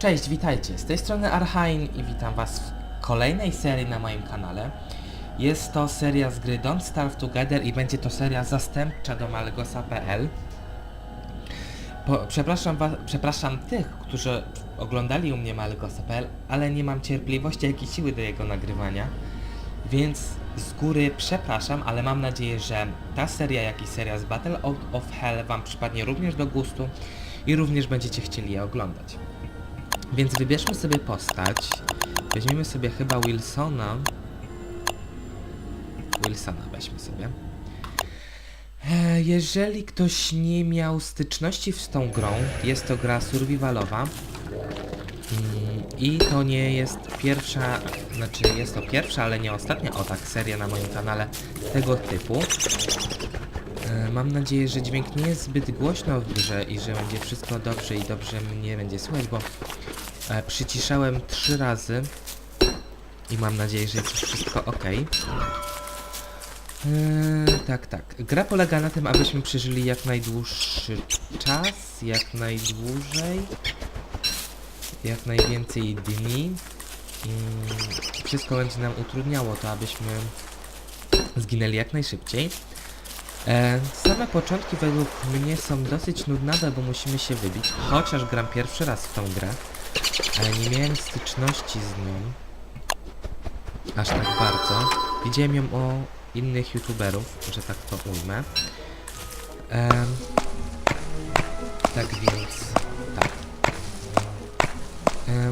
Cześć, witajcie. Z tej strony Arhain i witam was w kolejnej serii na moim kanale. Jest to seria z gry Don't Starve Together i będzie to seria zastępcza do Malgosa.pl. Przepraszam, przepraszam tych, którzy oglądali u mnie Malgosa.pl, ale nie mam cierpliwości, jak i siły do jego nagrywania. Więc z góry przepraszam, ale mam nadzieję, że ta seria, jak i seria z Battle of Hell wam przypadnie również do gustu i również będziecie chcieli je oglądać. Więc wybierzmy sobie postać. Weźmiemy sobie chyba Wilsona. Wilsona weźmy sobie. E, Jeżeli ktoś nie miał styczności z tą grą, jest to gra survivalowa. I to nie jest pierwsza, znaczy jest to pierwsza, ale nie ostatnia o tak seria na moim kanale tego typu. E, Mam nadzieję, że dźwięk nie jest zbyt głośno w grze i że będzie wszystko dobrze i dobrze mnie będzie słychać, bo e, przyciszałem trzy razy i mam nadzieję, że jest już wszystko ok. tak, tak. Gra polega na tym, abyśmy przeżyli jak najdłuższy czas, jak najdłużej, jak najwięcej dni. Mm, wszystko będzie nam utrudniało to, abyśmy zginęli jak najszybciej. E, same początki według mnie są dosyć nudnawe, bo musimy się wybić, chociaż gram pierwszy raz w tą grę, ale nie miałem styczności z nią aż tak bardzo. Widziałem ją o innych youtuberów, że tak to ujmę. E, tak więc, tak.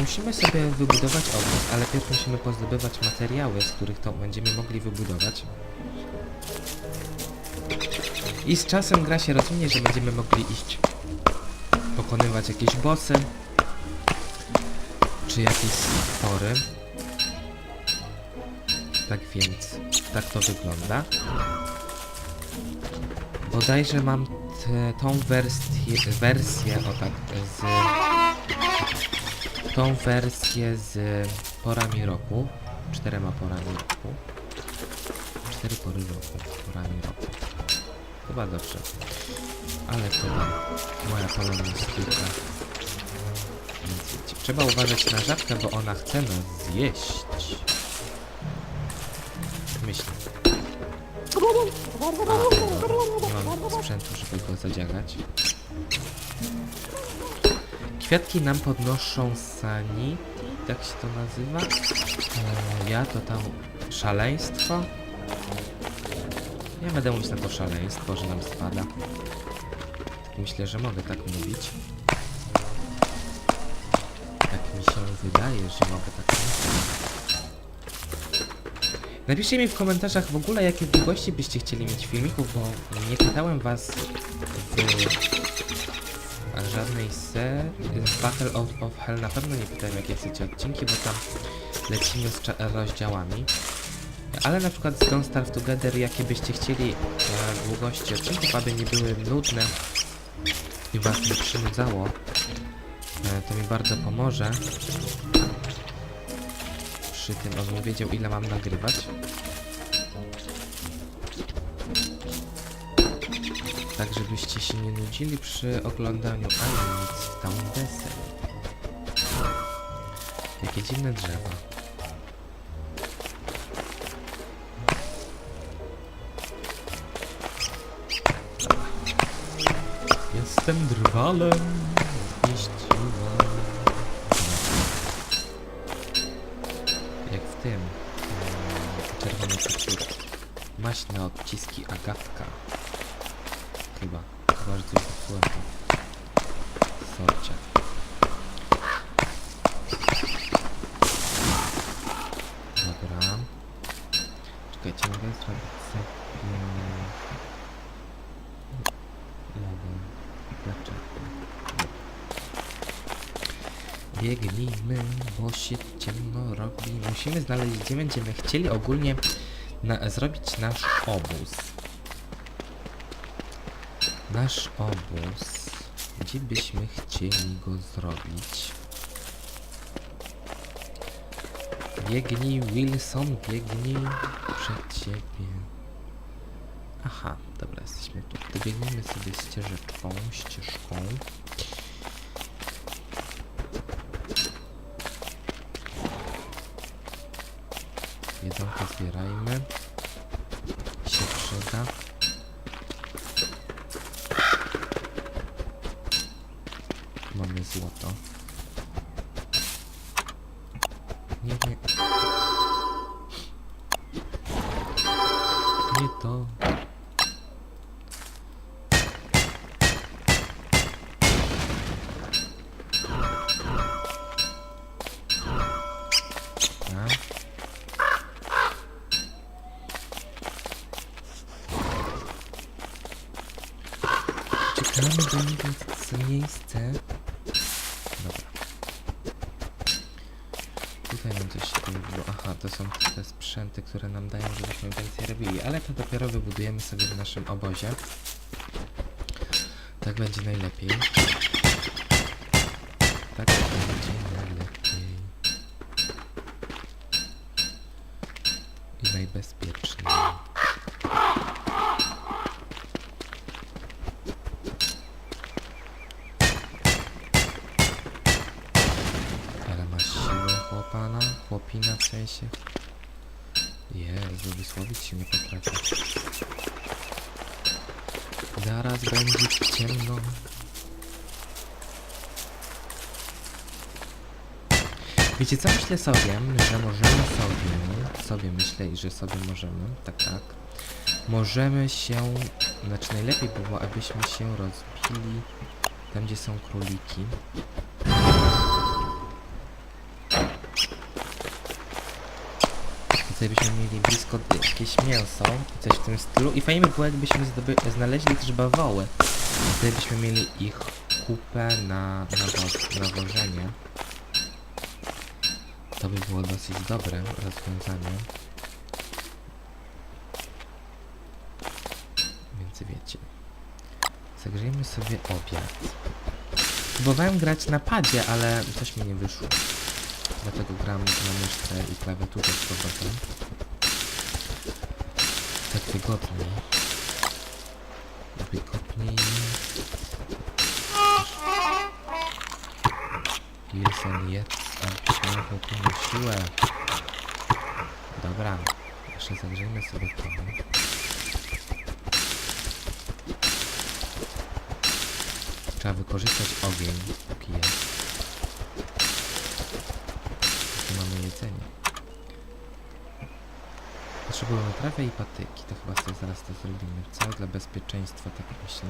Musimy sobie wybudować obóz, ale pierw musimy pozdobywać materiały, z których to będziemy mogli wybudować. I z czasem gra się rozwinie, że będziemy mogli iść pokonywać jakieś bossy czy jakieś stwory. Tak więc, tak to wygląda. Bodajże mam tą wersję, wersję, o tak, z... Tą wersję z porami roku. Czterema porami roku. Cztery pory roku, porami roku. Chyba dobrze. Ale to moja. Więc wiecie, Trzeba uważać na żabkę, bo ona chce nas zjeść. Myślę. A, nie mam sprzętu, żeby go zadziagać. Kwiatki nam podnoszą sanity, tak się to nazywa. E, ja to tam szaleństwo. Ja będę mówić na to szaleństwo, że nam spada. Myślę, że mogę tak mówić. Wydaje, że mogę tak. Napiszcie mi w komentarzach w ogóle, jakie długości byście chcieli mieć filmików, bo nie pytałem was w żadnej serii. Z Battle of, of Hell na pewno nie pytałem, jakie chcecie odcinki, bo tam lecimy z rozdziałami. Ale na przykład z Don't Starve Together, jakie byście chcieli e, długości odcinków, aby nie były nudne i was nie przynudzało, e, to mi bardzo pomoże. Przy tym, abym wiedział ile mam nagrywać. Tak, żebyście się nie nudzili przy oglądaniu ani nic w tam deseń. Jakie dziwne drzewa. Jestem drwalem, Biegnijmy, bo się ciemno robi. Musimy znaleźć, gdzie będziemy chcieli ogólnie na, zrobić nasz obóz. Nasz obóz. Gdzie byśmy chcieli go zrobić? Biegnij, Wilson, biegnij przed ciebie. Aha, dobra, jesteśmy tu. To biegniemy sobie ścieżeczką, ścieżką. Jedzonko zbierajmy. Się przyda. Mamy złoto. Nie, nie. To są te sprzęty, które nam dają, żebyśmy więcej robili. Ale to dopiero wybudujemy sobie w naszym obozie. Tak będzie najlepiej. Tak Sensie? Jezu, wysłowić się nie potrafię. Zaraz będzie ciemno. Wiecie co myślę sobie? Że możemy sobie, sobie myślę że sobie możemy, tak, tak. Możemy się, znaczy najlepiej by było, abyśmy się rozbili tam, gdzie są króliki. Tutaj byśmy mieli blisko jakieś mięso, coś w tym stylu. I fajnie by było, jakbyśmy znaleźli też bawoły. Wtedy byśmy mieli ich kupę na, na, na. To by było dosyć dobre rozwiązanie. Więc wiecie. Zagrzejmy sobie obiad. Próbowałem grać na padzie, ale coś mi nie wyszło. Dlatego gram na myszce i klawiaturze z powrotem. Tak wygodniej. Wygodniej. Wilson jedz, abyś miał chłopinu siłę. Dobra, jeszcze zagrzejmy sobie to. Trzeba wykorzystać ogień, póki jest. Jedzenie. Potrzebujemy trawę i patyki. To chyba sobie zaraz to zrobimy. Co? Dla bezpieczeństwa, tak myślę.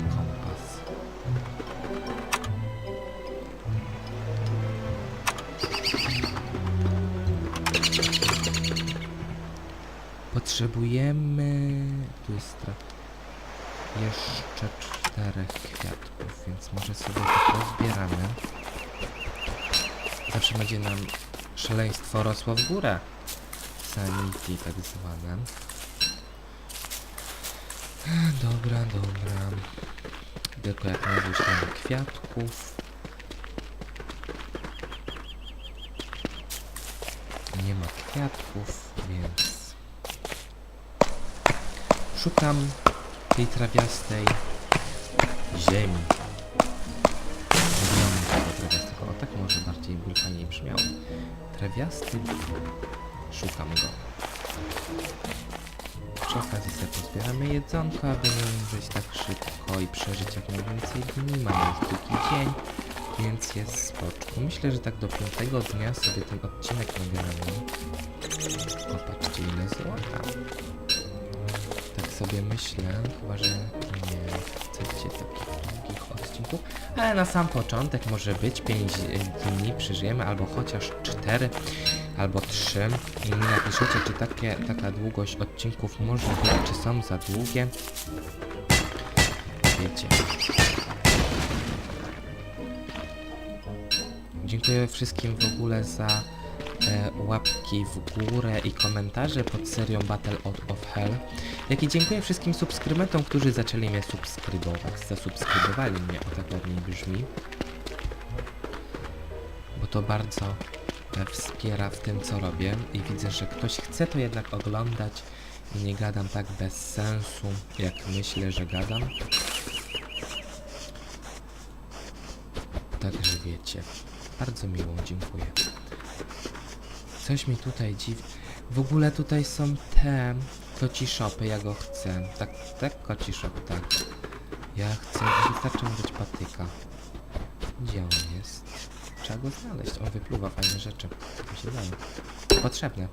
Kompas. Potrzebujemy... Tu jest tra... jeszcze czterech kwiatków, więc może sobie to pozbieramy. Zawsze będzie nam szaleństwo rosło w górę. Sanity tak zwane. Dobra, dobra. Tylko jak najwyżej kwiatków. Nie ma kwiatków, więc szukam tej trawiastej ziemi. Miliony tego trawiastego. O tak może bardziej by brzmiało. Trawiasty szukam go. Przy okazji sobie pozbieramy jedzonko, aby nie umrzeć tak szybko i przeżyć jak najwięcej dni. Mamy już drugi dzień, więc jest spoczko. Myślę, że tak do piątego dnia sobie ten odcinek nabieramy. Popatrzcie ile złota. Tak sobie myślę, chyba że nie chcecie takich odcinków, ale na sam początek może być 5 dni przeżyjemy, albo chociaż 4, albo 3. I mi napiszecie, czy takie, taka długość odcinków może być, czy są za długie. Wiecie. Dziękuję wszystkim w ogóle za łapki w górę i komentarze pod serią Battle of, of Hell. Jak i dziękuję wszystkim subskrybentom, którzy zaczęli mnie subskrybować. Zasubskrybowali mnie, o tak ładniej brzmi. Bo to bardzo e, wspiera w tym, co robię. I widzę, że ktoś chce to jednak oglądać. I nie gadam tak bez sensu, jak myślę, że gadam. Także wiecie. Bardzo miło, dziękuję. Coś mi tutaj dziw... W ogóle tutaj są te koci shopy, ja go chcę. Tak, tak, koci shop, tak. Ja chcę, wystarczy mu dać patyka. Gdzie on jest? Trzeba go znaleźć. On wypluwa fajne rzeczy. Mi się daje. Potrzebne.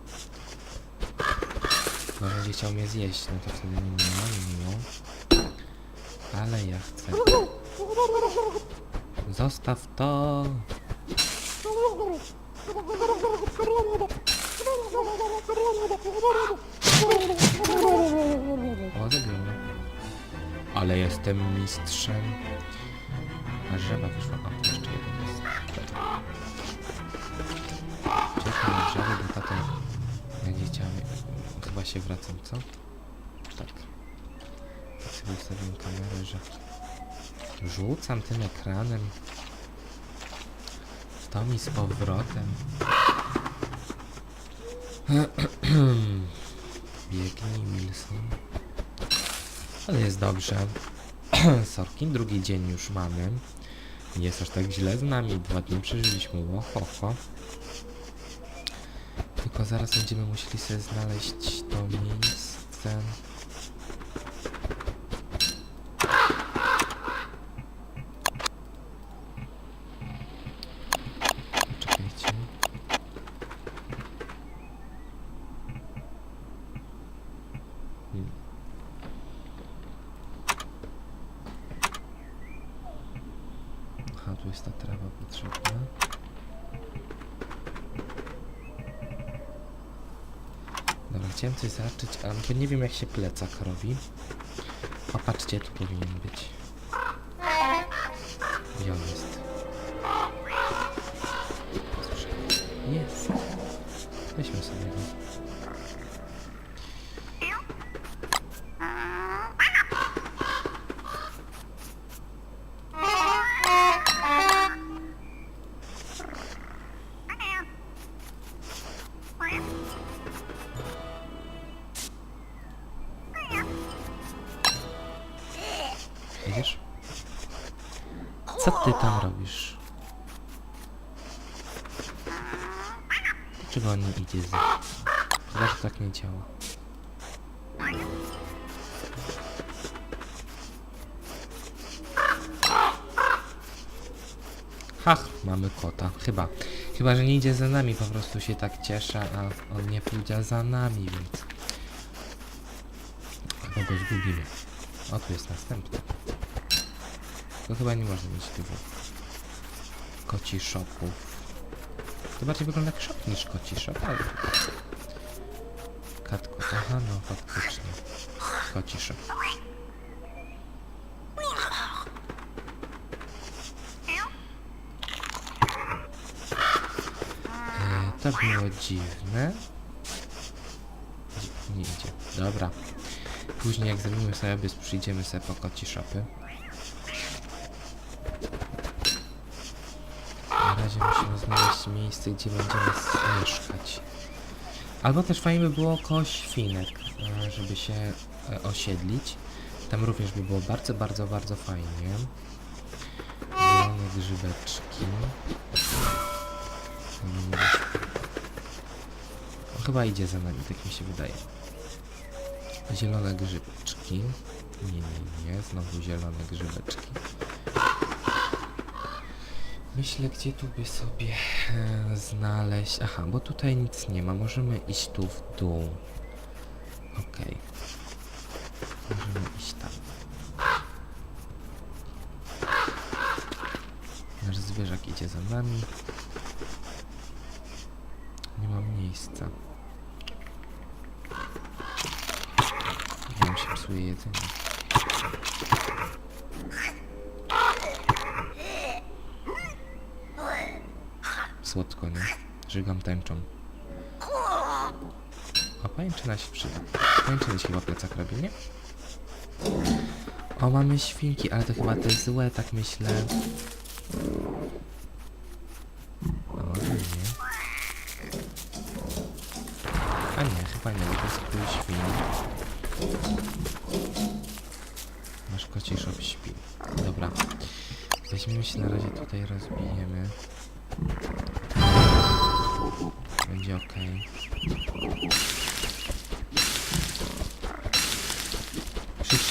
Może będzie chciał mnie zjeść, no to wtedy nie miło, nie miło. Ale ja chcę. Zostaw to! O, zabił mnie. Ale jestem mistrzem. A żaba wyszła. O, jeszcze jeden jest. Czekam na drzewo, bo tato będzie chciał... Chyba się wracam, co? Tak. Tak sobie ustawiłem kamerę, że... Rzucam tym ekranem. To mi z powrotem. Biegnij, Wilson. Ale jest dobrze. Sorkin, drugi dzień już mamy. Nie jest aż tak źle z nami. Dwa dni przeżyliśmy. Ło, ho, ho. Tylko zaraz będziemy musieli sobie znaleźć to miejsce. Bo nie wiem jak się plecak robi. O, patrzcie, tu powinien być. Ty tam robisz? Dlaczego on nie idzie za? Chyba, że tak nie działa. Hach, mamy kota. Chyba. Chyba, że nie idzie za nami, po prostu się tak cieszę, a on nie pójdzie za nami, więc... Chyba go zgubimy. O, tu jest następny. To chyba nie może mieć dużo koci shopów. To bardziej wygląda jak shop niż koci shop, ale... Katko, aha, no faktycznie. Koci shop. E, to było dziwne. Dzi- Nie idzie. Dobra. Później jak zrobimy sobie obiad, przyjdziemy sobie po koci shopy. Na razie musimy znaleźć miejsce, gdzie będziemy mieszkać. Albo też fajnie by było koło świnek, e, żeby się e, osiedlić. Tam również by było bardzo, bardzo, bardzo fajnie. Zielone grzybeczki. Mm. On chyba idzie za nami, tak mi się wydaje. Zielone grzybeczki. Nie, nie, nie. Znowu zielone grzybeczki. Myślę, gdzie tu by sobie e, znaleźć... Aha, bo tutaj nic nie ma. Możemy iść tu w dół. Okej. Możemy iść tam. Nasz zwierzak idzie za nami. Nie mam miejsca. Nam się psuje jedzenie. Słodko, nie? Żygam tęczą. A pajęczyna się przyda. Pajęczyna się chyba plecak robi, nie? O, mamy świnki, ale to chyba te złe, tak myślę.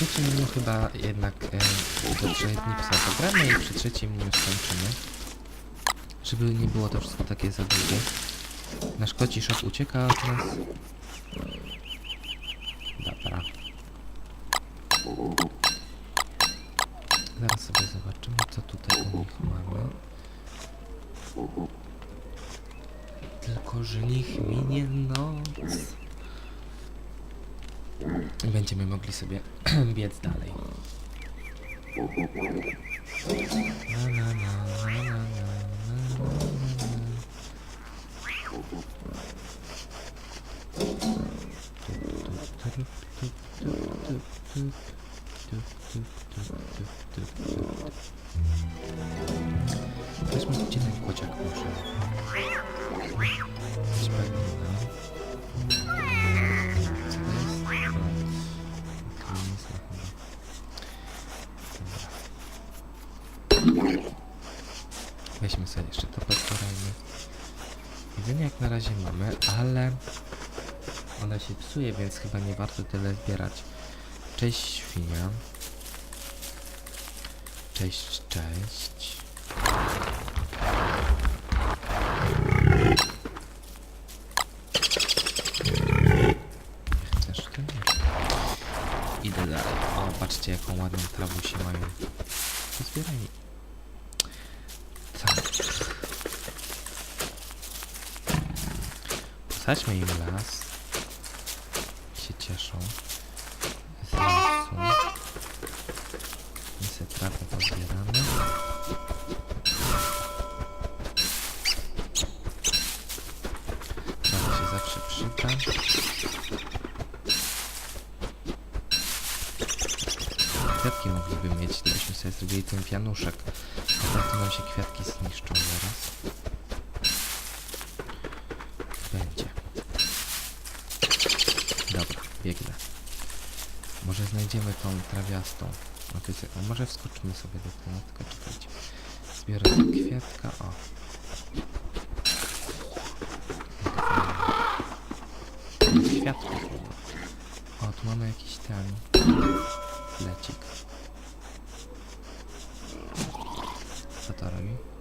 Trzecim menu chyba jednak e, do trzech dni psa pogramy i przy trzecim menu skończymy. Żeby nie było to wszystko takie za długie. Nasz koci shop ucieka od nas. Dobra. Zaraz sobie zobaczymy, co tutaj u nich mamy. Tylko, że niech minie noc. Będziemy mogli sobie biec dalej. Na, na, na, na, na, na. Weźmy kociak muszę. Jak na razie mamy, ale ona się psuje, więc chyba nie warto tyle zbierać. Cześć świnia. Cześć, cześć. Chcesz? Nie. Idę dalej. O, patrzcie jaką ładną trawusię mają. Pozbieraj. Tak. Posadźmy im las. Się cieszą. Z lasu. Trawę pozbieramy. Trawa się zawsze przyda. Kwiatki mogliby mieć, gdybyśmy sobie zrobili ten pianuszek. A tak to nam się kwiatki zniszczą zaraz. Będzie. Dobra, biegnę. Może znajdziemy tą trawiastą. No to a może wskoczymy sobie do tylko czekajcie. Zbiorę tego kwiatka, o. Kwiatków. O, tu mamy jakiś ten lecik. Co to robi?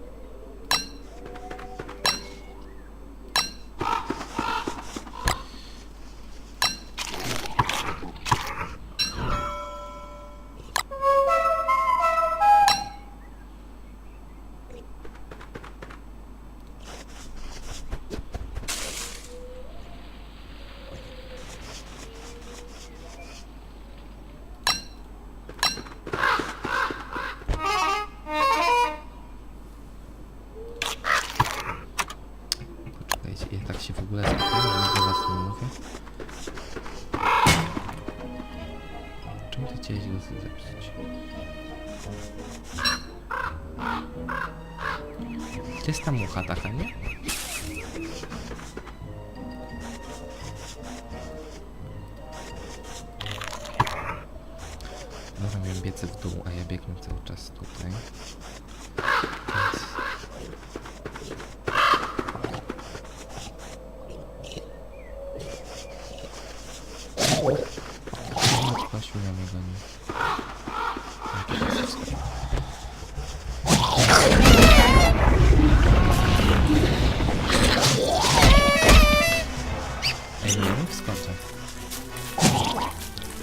Ogóle zapiłem, że was nie mówię. Czemu ty chciałeś go zepsuć? Gdzie jest ta mucha taka, nie?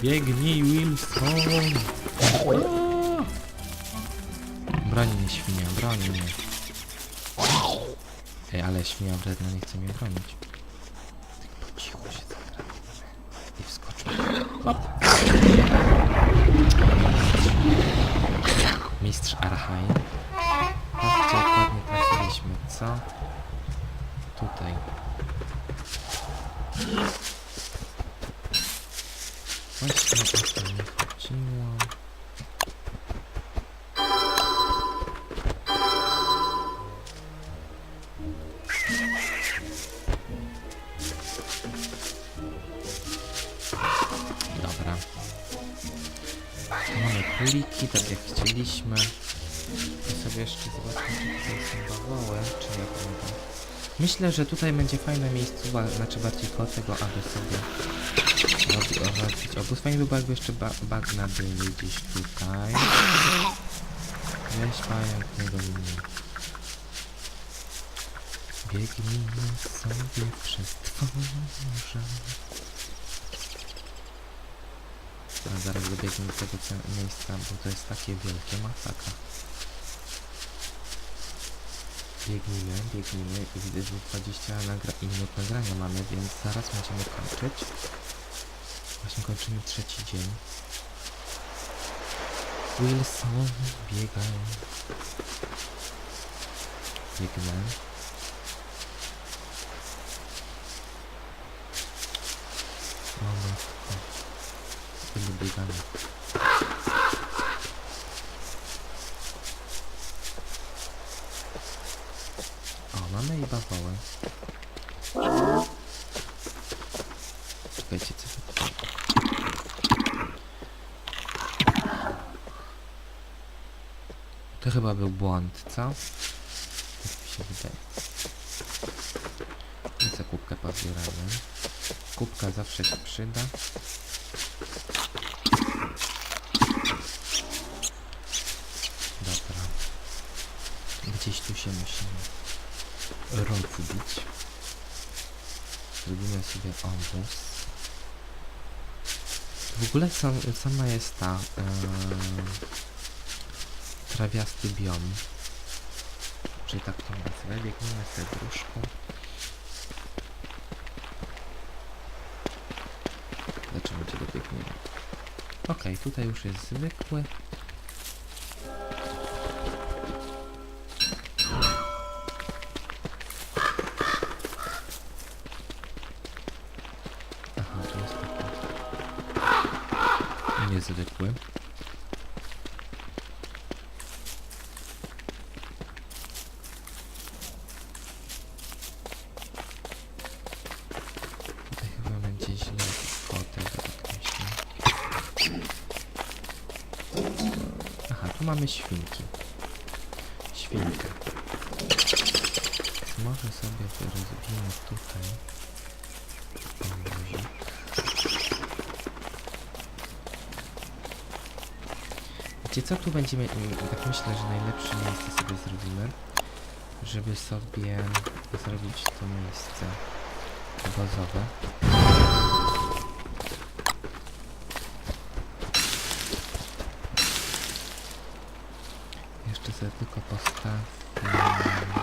Biegnij, Wilson! Broni mnie świnia, broni mnie. Ej, ale świnia wredna nie chce mnie bronić. Tak po cichu się zakradnę. I wskoczmy. Hop. Króliki, tak jak chcieliśmy. I sobie jeszcze zobaczmy, czy tutaj są bawoły, czy nie ma. Myślę, że tutaj będzie fajne miejsce, znaczy bardziej koło tego, aby sobie robi- robić obóz. Fajnie by było, jakby jeszcze ba bagna były gdzieś tutaj. Weź pająk, nie mnie. Biegnijmy sobie przez tworze. A zaraz dobiegnę do tego miejsca, bo to jest takie wielkie masakra. Biegnijmy, biegnijmy i widzę, że 20 nagra minut nagrania mamy, więc zaraz będziemy kończyć. Właśnie kończymy trzeci dzień. Wilson, biegaj. Biegnę. Tyle biegania. O, mamy i bawołę. Czekajcie, co tutaj... To chyba był błąd, co? Tak mi się wydaje. I co kubkę pobieramy. Kubka zawsze się przyda. Dobra. Musimy rozbić. Zrobimy sobie obóz. W ogóle sam, sama jest ta em, trawiasty biom. Czyli tak to nazwę. Biegniemy serduszką. Zobaczymy, czy dobiegniemy. Okej, tutaj już jest zwykły. Tu mamy świnki. Świnkę. Może sobie rozbijemy tutaj. Wiecie co, tu będziemy, tak myślę, że najlepsze miejsce sobie zrobimy, żeby sobie zrobić to miejsce obozowe. Jeszcze sobie tylko postawmy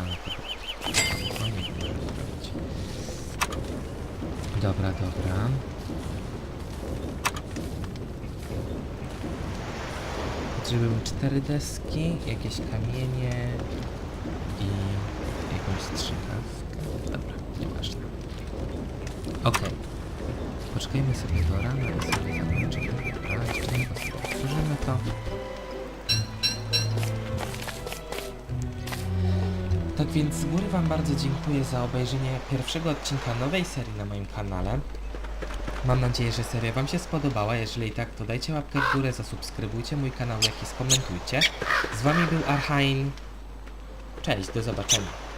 ale to by było zrobić. Dobra, dobra. Potrzebujemy cztery deski, jakieś kamienie i jakąś strzykawkę. Dobra, nieważne. Okej. Poczekajmy sobie do rana i sobie zakończymy. A, jeszcze nie powtórzymy to. Tak więc z góry Wam bardzo dziękuję za obejrzenie pierwszego odcinka nowej serii na moim kanale. Mam nadzieję, że seria Wam się spodobała. Jeżeli tak, to dajcie łapkę w górę, zasubskrybujcie mój kanał, jak i skomentujcie. Z Wami był Arhain. Cześć, do zobaczenia.